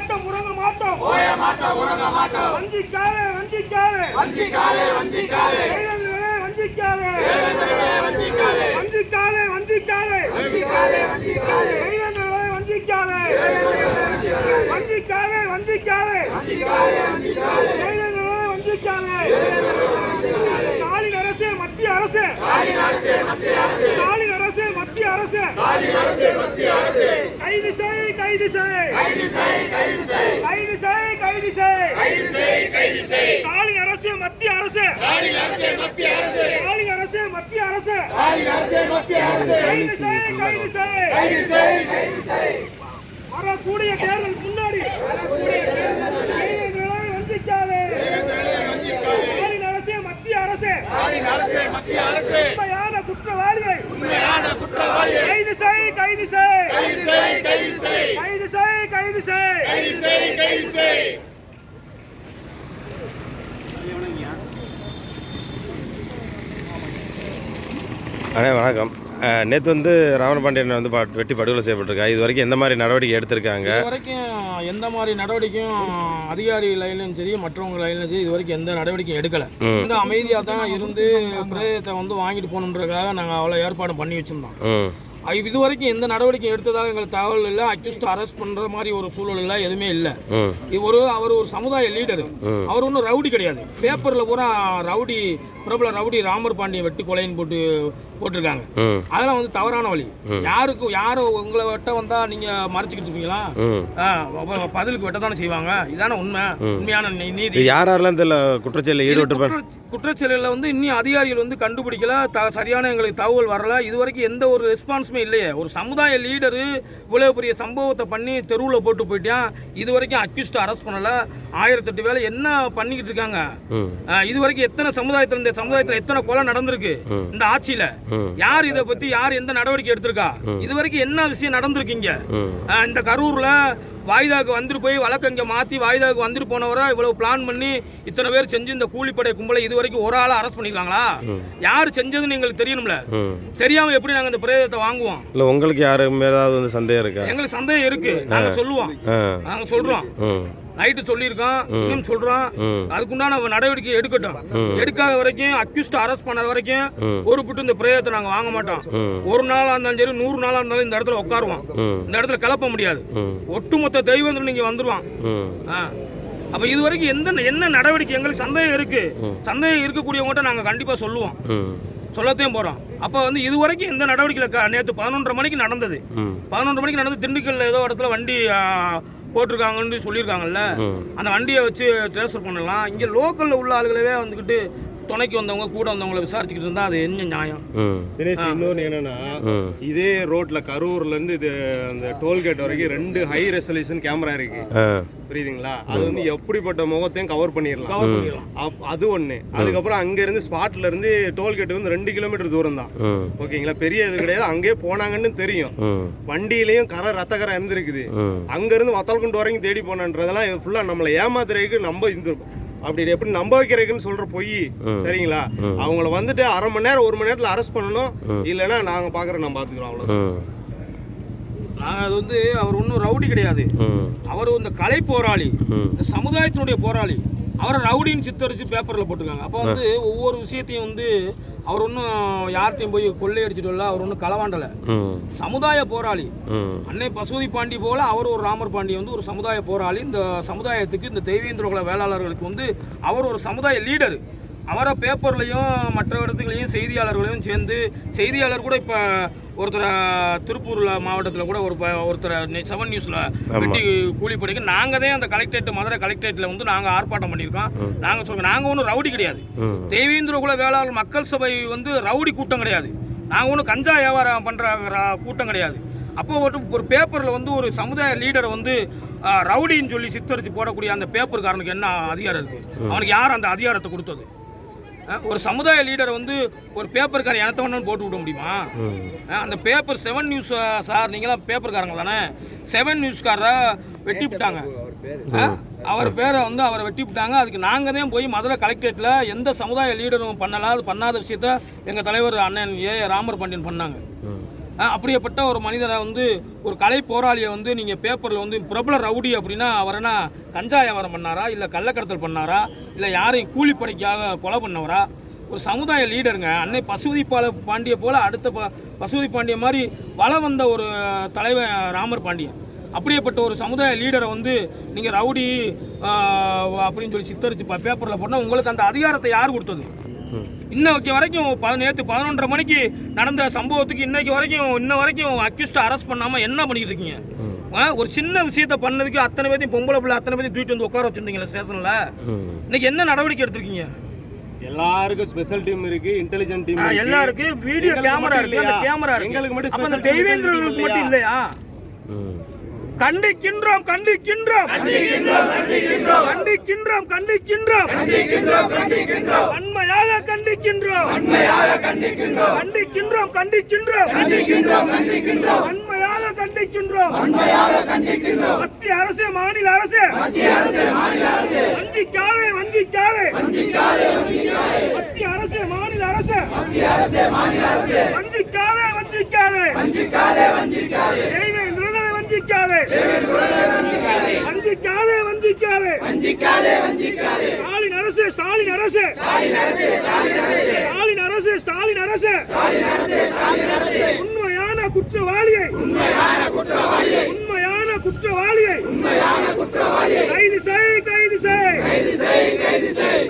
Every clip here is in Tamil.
மாட்டோம் உறங்க மாட்டோம். ஓய மாட்டோம் உறங்க மாட்டோம். வஞ்சிக்காதே வஞ்சிக்காதே. வஞ்சிக்காதே வஞ்சிக்காதே. வஞ்சிக்காதே. வஞ்சிக்காதே. வஞ்சிக்காதே வஞ்சிக்காதே. வஞ்சிக்காதே வஞ்சிக்காதே. வஞ்சிக்காதே. வஞ்சிக்காதே. ஸ்டாலின் அரசு மத்திய அரசு. ஸ்டாலின் அரசே மத்திய அரசு. கைது செய் கைது செய். கைது செய் கைது செய். காலி அரசு மத்திய அரசு. காலி அரசு மத்திய அரசு. காலி அரசு மத்திய அரசு. கைது செய் கைது செய். கைது செய் வரக்கூடிய தேர்தல் முன்னாடி. வஞ்சிக்காதே அரசு. மத்திய அரசே. உண்மையான குற்றவாளியை. உண்மையான குற்றவாளியை. கைது செய் கைது செய். கைது செய் கைது செய். கைது செய் கைது செய். கைது செய் கைது செய். அண்ணே வணக்கம். நேற்று வந்து ராமபாண்டியன் வந்து பா- வெட்டி படுகொலை செய்யப்பட்டிருக்கா. இது வரைக்கும் எந்த மாதிரி நடவடிக்கை எடுத்திருக்காங்க? இது வரைக்கும் எந்த மாதிரி நடவடிக்கையும் அதிகாரி லைன்லையும் சரி மற்றவங்க லைன்லையும் சரி இது வரைக்கும் எந்த நடவடிக்கையும் எடுக்கல. இந்த அமைதியாக தான் இருந்து பிரேதத்தை வந்து வாங்கிட்டு போகணுன்றதுக்காக நாங்கள் அவ்வளோ ஏற்பாடு பண்ணி வச்சிருந்தோம். இது வரைக்கும் எந்த நடவடிக்கை எடுத்ததாக எங்களுக்கு தகவல் இல்லை. அக்யூஸ்ட் அரெஸ்ட் பண்ணுற மாதிரி ஒரு சூழல் இல்லை எதுவுமே இல்லை. இவர் அவர் ஒரு சமுதாய லீடரு. அவர் ஒன்றும் ரவுடி கிடையாது. பேப்பரில் பூரா ரவுடி பிரபல ரவுடி ராமர் பாண்டியன் வெட்டி கொலைன்னு போட்டு போட்டிருக்காங்க. அதெல்லாம் வந்து தவறான வழி. யாருக்கு யாரோ உங்களை வெட்ட வந்தா நீங்க மறைச்சிக்கிட்டு இருப்பீங்களா? பதிலுக்கு வெட்ட தானே செய்வாங்க. இதானே உண்மை. உண்மையான நீதி. யாரெல்லாம் இதில் குற்றச்செயலில் குற்ற- குற்றச்செயலில் வந்து இன்னும் அதிகாரிகள் வந்து கண்டுபிடிக்கல. த சரியான எங்களுக்கு தகவல் வரல. இது வரைக்கும் எந்த ஒரு ரெஸ்பான்ஸுமே இல்லையே. ஒரு சமுதாய லீடரு இவ்வளோ பெரிய சம்பவத்தை பண்ணி தெருவில் போட்டு போயிட்டான். இது வரைக்கும் அக்யூஸ்ட் அரெஸ்ட் பண்ணல. ஆயிரத்தெட்டு வேலை என்ன பண்ணிக்கிட்டு இருக்காங்க? இது வரைக்கும் எத்தனை சமுதாயத்தில் இந்த சமுதாயத்தில் எத்தனை கொலை நடந்திருக்கு இந்த ஆட்சியில. யார் இதை பத்தி யார் எந்த நடவடிக்கை எடுத்திருக்கா? இது வரைக்கும் என்ன விஷயம் நடந்திருக்கீங்க இந்த கரூர்ல வாய்தாக்கு வந்துட்டு போய் வழக்கு இங்க மாத்தி வாய்தாக்கு வந்துட்டு போனவரை இவ்வளவு பிளான் பண்ணி இத்தனை பேர் செஞ்சு இந்த கூலிப்படை கும்பலை இது வரைக்கும் ஒரு ஆளா அரெஸ்ட் பண்ணிருக்காங்களா? யார் செஞ்சதுன்னு எங்களுக்கு தெரியணும்ல. ம். தெரியாம எப்படி நாங்க இந்த பிரேதத்தை வாங்குவோம்? இல்லை உங்களுக்கு யாரும் ஏதாவது வந்து சந்தேகம் இருக்கா? எங்களுக்கு சந்தேகம் இருக்கு. நாங்க சொல்லுவோம். ஆ. நாங்க சொல்றோம். ம். நைட்டு சொல்லியிருக்கோம். இன்னும் சொல்றோம். அதுக்குண்டான நடவடிக்கை எடுக்கட்டும். எடுக்காத வரைக்கும் அக்யூஸ்ட் அரெஸ்ட் பண்ண வரைக்கும் ஒரு புட்டு இந்த பிரேதத்தை நாங்க வாங்க மாட்டோம். ஒரு நாளா இருந்தாலும் சரி நூறு நாளா இருந்தாலும் இந்த இடத்துல உட்காருவோம். இந்த இடத்துல கிளப்ப முடியாது. ஒட்டுமொத்த தெய்வங்கள் நீங்க வந்துருவான். அப்ப இது வரைக்கும் எந்த என்ன நடவடிக்கை எங்களுக்கு சந்தேகம் இருக்கு. சந்தேகம் இருக்கக்கூடியவங்ககிட்ட நாங்க கண்டிப்பா சொல்லுவோம். சொல்லத்தையும் போறோம். அப்ப வந்து இது வரைக்கும் எந்த நடவடிக்கையில் நேற்று பதினொன்றரை மணிக்கு நடந்தது. ம். பதினொன்று மணிக்கு நடந்து திண்டுக்கல்ல ஏதோ இடத்துல வண்டி போட்டிருக்காங்கன்னு சொல்லியிருக்காங்கல்ல. அந்த வண்டியை வச்சு ட்ரேஸ்ஃபர் பண்ணலாம். இங்கே லோக்கலில் உள்ள ஆளுகளவே வந்துக்கிட்டு துணைக்கு வந்தவங்க கூட வந்தவங்களை விசாரிச்சுக்கிட்டு இருந்தால் அது என்ன நியாயம்? தினேஷ் இன்னொன்று என்னன்னா இதே ரோட்ல கரூர்ல இருந்து இது அந்த டோல்கேட் வரைக்கும் ரெண்டு ஹை ரெசல்யூஷன் கேமரா இருக்கு. புரியுதுங்களா? அது வந்து எப்படிப்பட்ட முகத்தையும் கவர் பண்ணிடலாம். கவர் பண்ணிடலாம். அப்- அது ஒண்ணு. அதுக்கப்புறம் அங்க இருந்து ஸ்பாட்ல இருந்து டோல்கேட் வந்து ரெண்டு கிலோமீட்டர் தூரம் தான். ஓகேங்களா? பெரிய இது கிடையாது. அங்கேயே போனாங்கன்னு தெரியும். வண்டியிலயும் கரை ரத்த கரை இருந்திருக்குது. அங்க இருந்து வத்தல்குண்டு வரைக்கும் தேடி போனன்றதெல்லாம் இது ஃபுல்லா நம்மளை ஏமாத்துறதுக்கு நம்ப இருந்திருக்கும் அப்படி எப்படி நம்ப வைக்கிறதுக்குன்னு சொல்ற பொய். சரிங்களா? அவங்கள வந்துட்டு அரை மணி நேரம் ஒரு மணி நேரத்துல அரெஸ்ட் பண்ணணும். இல்லைன்னா நாங்க பாக்குறோம் நம்ம பாத்துக்கிறோம் அவ்வளவு அது வந்து அவர் ஒன்றும் ரவுடி கிடையாது. அவர் இந்த கலை போராளி. இந்த சமுதாயத்தினுடைய போராளி. அவரை ரவுடின்னு சித்தரிச்சு பேப்பரில் போட்டிருக்காங்க. அப்போ வந்து ஒவ்வொரு விஷயத்தையும் வந்து அவர் ஒன்றும் யார்கிட்டையும் போய் கொள்ளையடிச்சிட்டு வரல அவர் ஒன்றும் களவாண்டலை. சமுதாய போராளி. அன்னை பசுபதி பாண்டி போல அவர் ஒரு ராமர் பாண்டி வந்து ஒரு சமுதாய போராளி. இந்த சமுதாயத்துக்கு இந்த தெய்வேந்திர குல வேளாளர்களுக்கு வந்து அவர் ஒரு சமுதாய லீடர் அவரை பேப்பர்லையும் மற்ற இடத்துலையும் செய்தியாளர்களையும் சேர்ந்து செய்தியாளர் கூட இப்போ ஒருத்தரை திருப்பூர்ல மாவட்டத்தில் கூட ஒரு ஒருத்தரை செவன் நியூஸில் வெட்டி கூலி படிக்க நாங்கள் தான் அந்த கலெக்டரேட் மதுரை கலெக்டரேட்டில் வந்து நாங்கள் ஆர்ப்பாட்டம் பண்ணியிருக்கோம். நாங்கள் சொல்லுங்க நாங்கள் ஒன்றும் ரவுடி கிடையாது. ம். தெய்வேந்திர குல வேளாளர் மக்கள் சபை வந்து ரவுடி கூட்டம் கிடையாது. நாங்கள் ஒன்றும் கஞ்சா வியாபாரம் பண்ணுற கூட்டம் கிடையாது. அப்போ ஒரு ஒரு பேப்பரில் வந்து ஒரு சமுதாய லீடரை வந்து ரவுடின்னு சொல்லி சித்தரித்து போடக்கூடிய அந்த பேப்பர்காரனுக்கு என்ன அதிகாரம் இருக்குது அவனுக்கு யார் அந்த அதிகாரத்தை கொடுத்தது? ஒரு சமுதாய லீடரை வந்து ஒரு பேப்பர்காரன் எனத்த வேணாலும் போட்டு விட முடியுமா? அந்த பேப்பர் செவன் நியூஸ் சார் நீங்களாம் பேப்பர்காரங்க தானே? செவன் நியூஸ்காரரை வெட்டி விட்டாங்க. அவர் பேரை. வந்து அவரை வெட்டி விட்டாங்க. அதுக்கு நாங்கள் தான் போய் மதுரை கலெக்டரேட்டில் எந்த சமுதாய லீடரும் பண்ணலாத பண்ணாத விஷயத்த எங்கள் தலைவர் அண்ணன் ஏ ராமர் பாண்டியன் பண்ணாங்க. அப்படியேப்பட்ட ஒரு மனிதரை வந்து ஒரு கலை போராளியை வந்து நீங்கள் பேப்பரில் வந்து பிரபல ரவுடி அப்படின்னா அவர் என்ன கஞ்சா வியாபாரம் பண்ணாரா? இல்லை கள்ளக்கடத்தல் பண்ணாரா? இல்லை யாரையும் கூலிப்படைக்காக கொலை பண்ணவரா? ஒரு சமுதாய லீடருங்க. அன்னை பசுபதி பால பாண்டிய போல் அடுத்த ப பசுபதி பாண்டிய மாதிரி வள வந்த ஒரு தலைவன் ராமர் பாண்டியன். அப்படியேப்பட்ட ஒரு சமுதாய லீடரை வந்து நீங்கள் ரவுடி அப்படின்னு சொல்லி சித்தரித்து பேப்பரில் போட்டால் உங்களுக்கு அந்த அதிகாரத்தை யார் கொடுத்தது? இன்ன வைக்க வரைக்கும் ப நேற்று பதினொன்றரை மணிக்கு நடந்த சம்பவத்துக்கு இன்னைக்கு வரைக்கும் இன்ன வரைக்கும் அக்யூஸ்ட்டை அரெஸ்ட் பண்ணாமல் என்ன பண்ணிக்கிட்டு இருக்கீங்க? ஆ, ஒரு சின்ன விஷயத்த பண்ணதுக்கு அத்தனை பேர்த்தையும் பொம்பளை பிள்ளை அத்தனை பேர்த்தையும் தூக்கிட்டு வந்து உட்கார வச்சிருந்தீங்களா ஸ்டேஷனில்? இன்னைக்கு என்ன நடவடிக்கை எடுத்திருக்கீங்க? எல்லாருக்கும் ஸ்பெஷல் டீம் இருக்கு இன்டெலிஜென்ட் டீம் எல்லாருக்கும் வீடியோ கேமரா இருக்கு? கேமரா இருக்கு. எங்களுக்கு மட்டும் தெய்வேந்திரர்களுக்கு மட்டும் இல்லையா? கண்டிக்கின்றோம் கண்டிக்கின்றோம். கண்டிக்கின்றோம் கண்டிக்கின்றோம். வன்மையாக கண்டிக்கின்றோம். கண்டிக்கின்றோம். கண்டிக்கின்றோம் வன்மையாக கண்டிக்கின்றோம். மத்திய அரசு மாநில அரசு. வஞ்சிக்காதே வஞ்சிக்காதே. மத்திய அரசு மாநில அரசு. வஞ்சிக்காதே வஞ்சிக்காதே. தேவேந்திரனை வஞ்சிக்காதே. வஞ்சிக்காதே. வஞ்சிக்காதே ஸ்டாலின் அரசு ஸ்டாலின் அரசு. ஸ்டாலின் அரசு ஸ்டாலின் அரசு. உண்மையான குற்றவாளியை. உண்மையான குற்றவாளியை. கைது செய் கைது செய்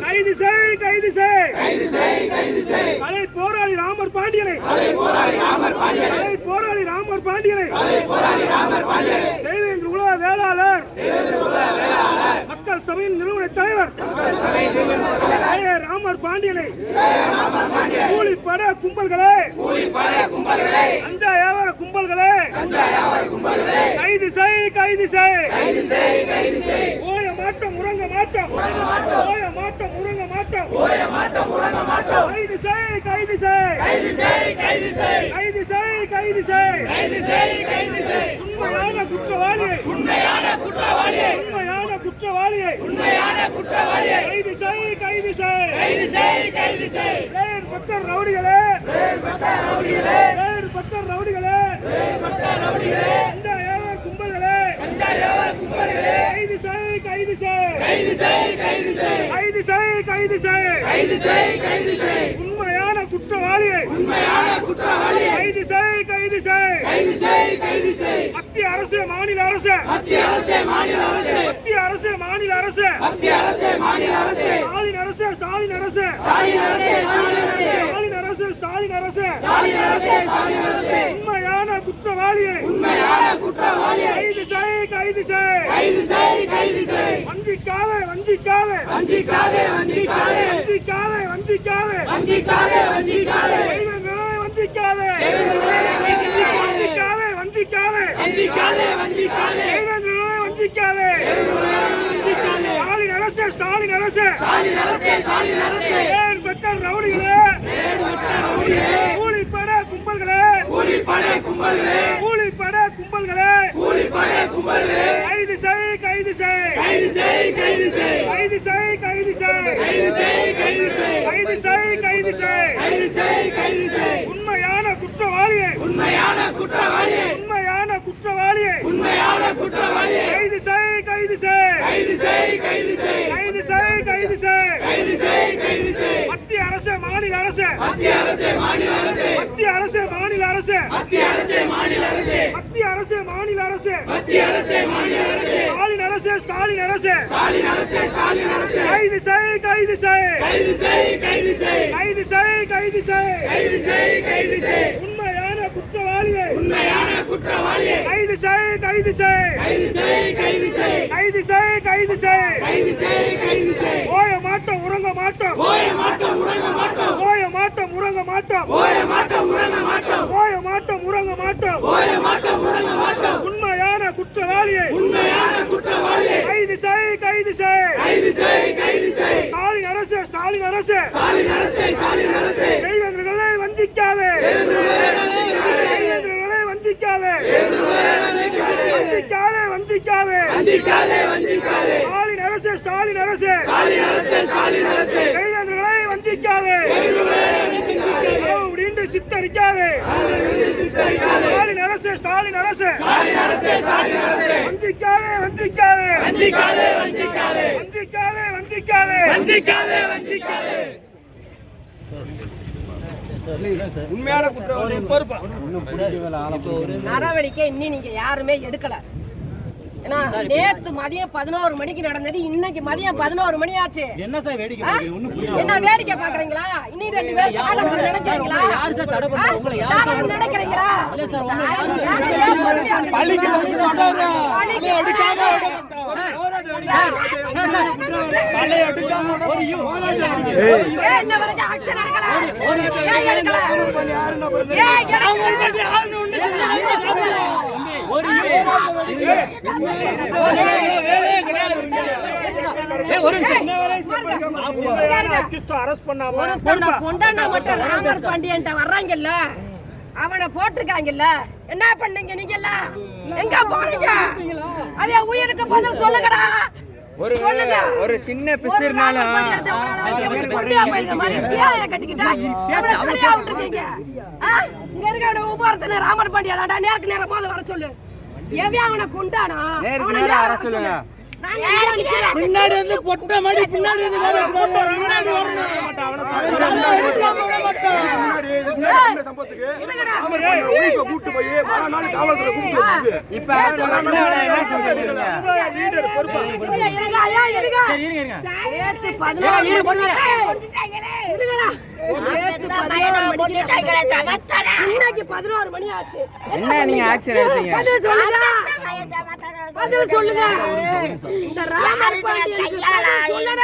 கைது செய் கைது செய் கலை போராளி ராமர் பாண்டியனை கலை போராளி ராமர் பாண்டியனை தேவேந்திர உலக வேளாளர். மக்கள் சபையின் நிறுவன தலைவர். ராமர் பாண்டியனை. கூலிப்பட கும்பல்களே. அந்த வியாபார கும்பல்களே. கைது செய் கைது செய். ஓய மாட்டோம் உறங்க மாட்டோம். ஓய மாட்டோம் உறங்க மாட்டோம். கைது செய் கைது செய். கைது செய் கைது செய். உண்மையான குற்றவாளியை உண்மையான குற்றவாளியை உண்மையான குற்றவாளியை கைது செய் கைது செய். வேறு பக்தர் ரவுடிகளே. வேறு பக்தர் ரவுடிகளே. இந்த ஏவ கும்பல்களே கைது செய் கைது செய் கைது செய் கைது செய் உண்மையான குற்றவாளியை கைது செய் கைது செய் மத்திய அரசு மாநில அரசு மத்திய அரசு மாநில அரசு ஸ்டாலின் அரசு ஸ்டாலின் அரசு ஸ்டாலின் அரசு ஸ்டாலின் அரசு உண்மையான குற்றவாளியை. கைது செய் கைது செய். வஞ்சிக்காதே வஞ்சிக்காதே. வஞ்சிக்காதே வஞ்சிக்காதே. தெய்வங்களே வஞ்சிக்காதே. வஞ்சிக்காதே வஞ்சிக்காதே. தெய்வங்களே வஞ்சிக்காதே. ஸ்டாலின் அரசு ஸ்டாலின் அரசு. ஏன் பெற்ற ரவுடிகளே கூலிப்பட கும்பல்களே கூலிப்பட கும்பல்களே கைது செய் கைது செய் கைது செய் கைது செய் கைது செய் கைது செய் உண்மையான குற்றவாளியை உண்மையான குற்றவாளியை கைது செய் கைது செய் கைது செய் கைது செய் மத்திய அரசு மாநில அரசு மத்திய அரசு மாநில அரசு மத்திய அரசு மாநில அரசு. ஸ்டாலின் அரசு ஸ்டாலின் அரசு. கைது செய் கைது செய். கைது செய் கைது செய். உண்மையான குற்றவாளியை. கைது செய் கைது செய். கைது செய் கைது செய். ஓய மாட்டோம் உறங்க மாட்டோம். ஓய மாட்டோம் உறங்க மாட்டோம். ஓய மாட்டோம் உறங்க மாட்டோம். உண்மையான குற்றவாளியை. கைது செய் கைது செய். ஸ்டாலின் அரசு ஸ்டாலின் அரசு. தெய்வங்களை வஞ்சிக்காதே தெய்வங்களை வஞ்சிக்காதே வஞ்சிக்காதே வஞ்சிக்காதே. ஸ்டாலின் அரசு ஸ்டாலின் அரசு. தெய்வங்களை வஞ்சிக்காதே. ரவுடின்னு சித்தரிக்காதே. ஸ்டாலின் அரசு ஸ்டாலின் அரசு. வஞ்சிக்காதே வஞ்சிக்காதே. வஞ்சிக்காதே வஞ்சிக்காதே. வஞ்சிக்காதே வஞ்சிக்காதே. வஞ்சிக்காதே வஞ்சிக்காதே. உண்மையான குற்றவாளி பொறுப்பா நடவடிக்கை இன்னும் நீங்க யாருமே எடுக்கல. நேத்து மதியம் பதினோரு மணிக்கு நடந்தது இன்னைக்கு மதியம் பதினோரு மணி ஆச்சு என்ன சார் வேடிக்கை என்ன வேடிக்கை பாக்குறீங்களா இன்னும் ரெண்டு பேர் சாகணும்னு நினைக்கிறீங்களா? ஆ? சாகணும்னு நினைக்கிறீங்களா? இன்ன வரைக்கும் எடுக்கல? ஏன் எடுக்கல? ஏன் எடுக்கல? ராமர் பாண்டியன் வர்றாங்கல்ல அவனை போட்டிருக்காங்கல்ல என்ன பண்ணீங்க நீங்க எங்க போனீங்க அவைய உயிருக்கு பதில் சொல்லுங்கடா ஒரு ஒரு சின்ன பிசிர்னாலும் கட்டிக்கிட்டா இங்க இருக்க ஒவ்வொருத்தன ராமர் பாண்டியா தாண்டா நேருக்கு நேரம் போது வர சொல்லு. எவன் அவனை கொண்டானா அவனை நேரா வர சொல்லுங்க. பின்னாடி வந்து பொட்ட மடி பின்னாடி வந்து வரணும். கூட்டு போய் மறுநாள் காவல்துறை கூப்பிட்டு வந்து பதினோரு மணி ஆச்சு. என்ன சொல்லுங்க. பதில் சொல்லுங்க. இந்த ராமர் பாண்டியன் சொல்லடா என்ன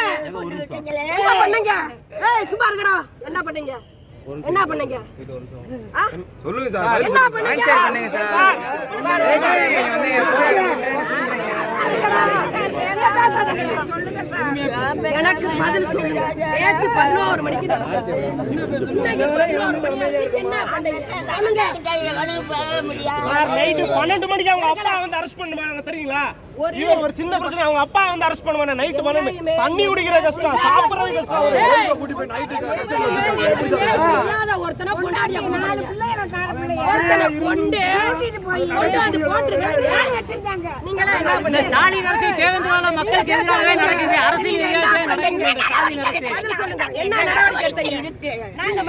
இருக்கடா. என்ன பண்ணீங்க? என்ன பண்ணீங்க? சொல்லுங்க சார். என்ன பண்ணீங்க? சார். எனக்கு பதில் சொல்லுங்க. நேத்து பதினோரு மணிக்கு இன்னைக்கு பதினோரு மணி என்ன பண்ணீங்க? சார் நைட்டு பன்னெண்டு மணிக்கு அவங்க அப்பா வந்து அரெஸ்ட் பண்ணுவாங்க தெரியுங்களா? இவன் ஒரு சின்ன பிரச்சனை. அவங்க அப்பா வந்து அரெஸ்ட் பண்ணுவானே. நைட் பண்ணு தண்ணி குடிக்கிற கஷ்டம். சாப்பிடுறது கஷ்டம். கூட்டி போய் நைட் ஒருத்தனை கொண்டாடி நாலு பிள்ளைகளை ஒருத்தனை கொண்டு கொண்டு வந்து போட்டிருக்காங்க நீங்க ஸ்டாலின் அரசு தேவேந்திரால மக்களுக்கு எதிராகவே நடக்குது. அரசியல் என்ன நடவடிக்கை? எடுத்தீங்க நாங்க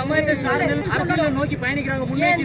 சமயத்தை அரசியல் நோக்கி பயணிக்கிறாங்க முன்னேற்றி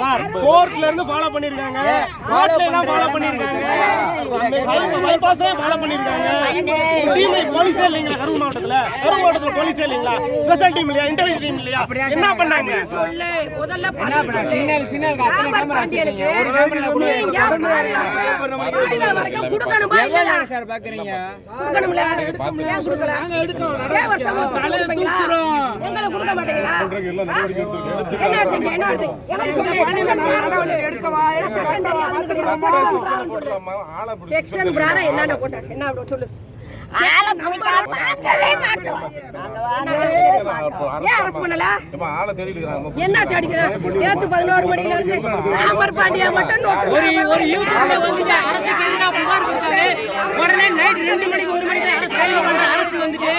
சார் கோர்ட்ல இருந்து ஃபாலோ பண்ணிருக்காங்க. கோர்ட்ல எல்லாம் ஃபாலோ பண்ணிருக்காங்க. பைபாஸே ஃபாலோ பண்ணிருக்காங்க. டீம் போலீஸே இல்லைங்களா கரூர் மாவட்டத்துல? கரூர் மாவட்டத்துல போலீஸே இல்லைங்களா? ஸ்பெஷல் டீம் இல்லையா இன்டெலிஜென்ஸ் டீம் இல்லையா? என்ன பண்ணாங்க? முதல்ல சிக்னல் சிக்னல் அத்தனை கேமரா வச்சிருக்கீங்க. ஒரு கேமரா கூட நீங்க வரைக்கும் கொடுக்கணுமா இல்லையா? சார் பாக்குறீங்க? கொடுக்கணும்ல. ஏன் கொடுக்கல? தேவர் சமூகத்துக்கு கொடுப்பீங்களா? எங்களை கொடுக்க மாட்டீங்களா? செக்ஷன் பிராரா என்னென்ன போட்டாங்க என்ன சொல்லு அரசு என்ன தேடிக்கிறேன் நேத்து பதினோரு மணில இருந்து ராமர் பாண்டியா மட்டும் ஒரு ஒரு யூடியூப்ல வந்துட்டு அரசுக்கு எதிராக புகார் கொடுத்தாரு உடனே நைட் ரெண்டு மணிக்கு ஒரு மணிக்கு அரசு கைது பண்ற அரசு வந்துட்டு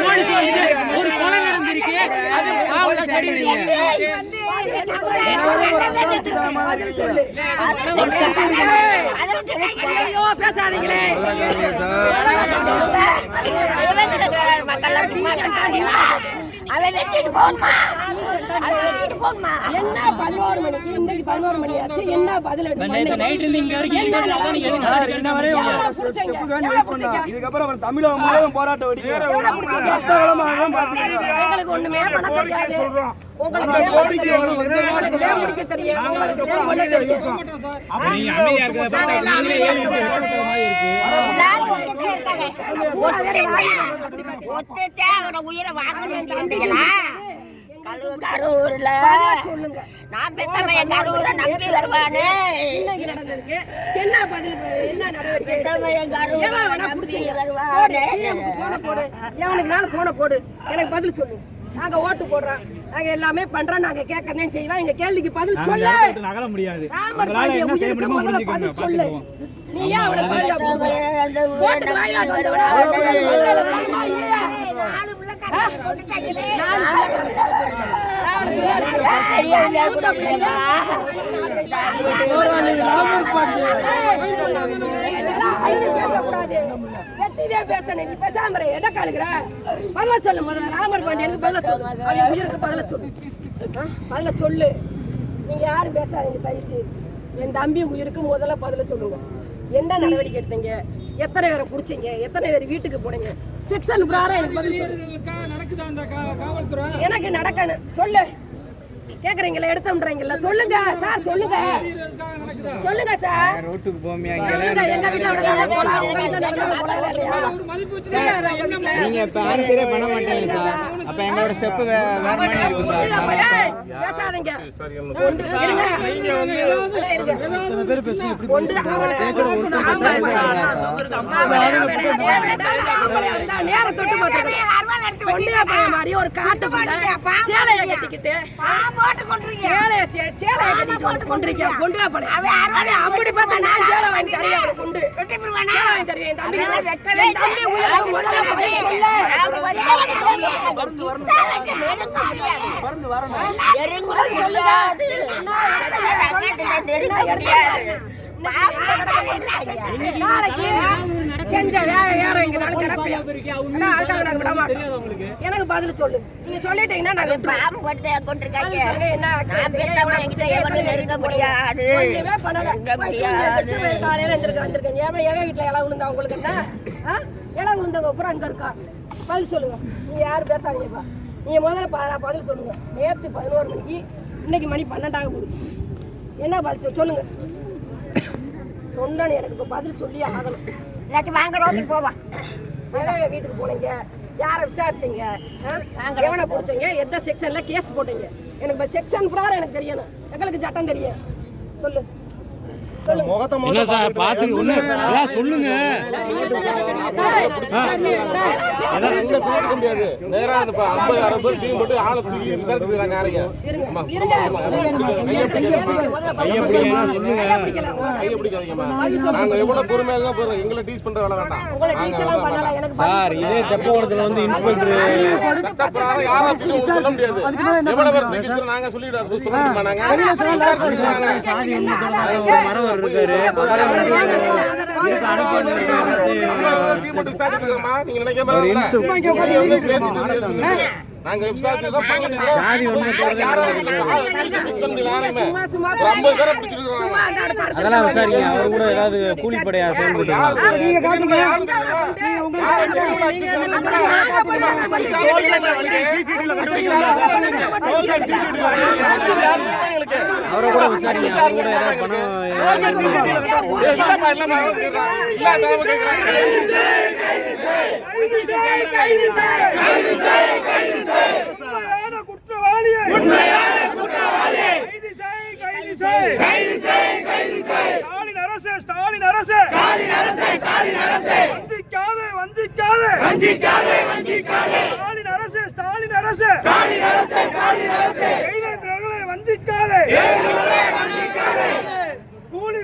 போலீஸ் வந்துட்டு ஒரு கொலை நடந்திருக்கு அது பாவல சரி பதில் அவன் வெட்டிட்டு போகுமா என்ன பதினோரு மணிக்கு பதினோரு மணி என்ன பதில் இதுக்கப்புறம் அவன் தமிழக போராட்டம் எங்களுக்கு ஒண்ணுமே உங்களுக்கு தெரியும் தெரியும் கரூர்ல. சொல்லுங்க. நான் பெத்தமையன் கரூரை நம்பி வருவானே. இன்னைக்கு நடந்திருக்கு. என்ன பதில் என்ன நடவடிக்கை? போடு போன போடு. எவனுக்குனாலும் போன போடு. எனக்கு பதில் சொல்லு. நாங்க ஓட்டு போடுறோம். நாங்க எல்லாமே பண்றோம். நாங்க கேட்கறதையும் செய்வோம். எங்க கேள்விக்கு பதில் சொல்லு. நகல முடியாது. ராமர் பாண்டிய உயிருக்கு முதல்ல பதில் சொல்லு. நீ ஏன் அவனை பாதுகாப்பு பேசக்கூடாது. வெட்டிதான் பேசணும். நீ பேசாம இரு. காலுகிற? பதில சொல்லு முதல்ல ராமர் பாண்டியனுக்கு பதில சொல்லு அவன் உயிருக்கு பதில சொல்லு ஆ? பதில சொல்லு நீங்க யாரும் பேசாதீங்க தயவு செய்து என் தம்பி உயிருக்கு முதல்ல பதில சொல்லுங்க என்ன நடவடிக்கை எடுத்தீங்க எத்தனை பேரை பிடிச்சீங்க? எத்தனை பேர் வீட்டுக்கு போனீங்க? செக்ஷன் பிரகாரம் எனக்கு பதில் எனக்கு நடக்கணும். சொல்லு. கேக்குறீங்களா? எடுத்தோம்ன்றீங்களா சொல்லுங்க. சார் சொல்லுங்க. சொல்லுங்க சார். ரோட்டுக்கு போமியா சொல்லுங்க. எங்க வீட்டுல நடந்ததா போலாம் வீட்டுல நடந்ததா போலாம் நீங்க இப்ப ஆன்சரே பண்ண மாட்டீங்க சார். அப்ப எங்களோட ஸ்டெப் வேற மாதிரி இருக்கு சார். பேசாதீங்க? தொட்டு பார்த்துக்கணும். ஒண்டியா பையன் மாதிரி ஒரு காட்டுக்குள்ள சேலையை கட்டிக்கிட்டு. சேலையை சே- சேலையை கட்டிட்டு வந்து கொண்டிருக்கியா? அப்படி பார்த்தா நான் சேலை வாங்கி அவனுக்கு கொண்டு. தம்பி நாளைக்கு செஞ்ச வேலை வேற அதுக்காக நாங்க விட மாட்டோம். எனக்கு பதில் சொல்லு. நீங்க சொல்லிட்டீங்கன்னா நாங்க என்ன பண்ணல. போய் தூங்கி எந்திரிச்சு போய் காலையில எந்திரிக்க வந்திருக்கீங்க. ஏன் எவன் வீட்டுல இலை விழுந்தா உங்களுக்கு என்ன? இலை விழுந்தவங்க அப்புறம் அங்க இருக்கா? பதில் சொல்லுங்க. நீங்க யாரும் பேசாதீங்கப்பா. நீங்க முதல்ல ப- பதில் சொல்லுங்க. நேத்து பதினோரு மணிக்கு இன்னைக்கு மணி பன்னெண்டாக போகுது. என்ன பதில் சொல்~ சொல்லுங்க. சொன்னேன்னு எனக்கு இப்ப பதில் சொல்லி ஆகணும். எவன் வீட்டுக்கு போனீங்க. யாரை விசாரிச்சீங்க? எவனை பிடிச்சீங்க? எந்த செக்ஷன்ல கேஸ் போட்டீங்க? எனக்கு செக்ஷன் பிரகாரம் எனக்கு தெரியணும். எங்களுக்கு சட்டம் தெரியும். சொல்லு. என்ன சார் பார்த்து ஒண்ணு சொல்லுங்க முடியாது நேரா அந்த ப- ஐம்பது அறுபது பேர் சீன் போட்டு ஆளை தூக்கி இருங்க முதல்ல பதில் சொல்லுங்க. கையை பிடிக்காதீங்கம்மா. நாங்க எவ்வளவு பொறுமையா இருக்கா போறோம் எங்களை டீச் பண்ற வேலை வேண்டாம் சார் இதே தெப்பகுளத்துல வந்து இன்ஸ்பெக்டர் யாரும் சொல்ல முடியாது எவ்வளவு பேர் தூக்கி நாங்க சொல்லிட்டு அது சொல்ல முடியுமா நாங்க விசாரிச்சுட்டு மரம் இருக்காரு? நீங்க அதெல்லாம் விசாரிங்க அவர் கூட ஏதாவது கூலிப்படையா செயல்பட்டு அவரை கூட விசாரிங்க கூட ஏதாவது பணம் ஸ்டாலின் அரசு ஸ்டாலின் அரசு. ஸ்டாலின் அரசு ஸ்டாலின் அரசு. வஞ்சிக்காதே வஞ்சிக்காதே. வஞ்சிக்காதே வஞ்சிக்காதே. ஸ்டாலின் அரசு ஸ்டாலின் அரசு. ஸ்டாலின் அரசு ஸ்டாலின் அரசு. வஞ்சிக்காதே. கூலி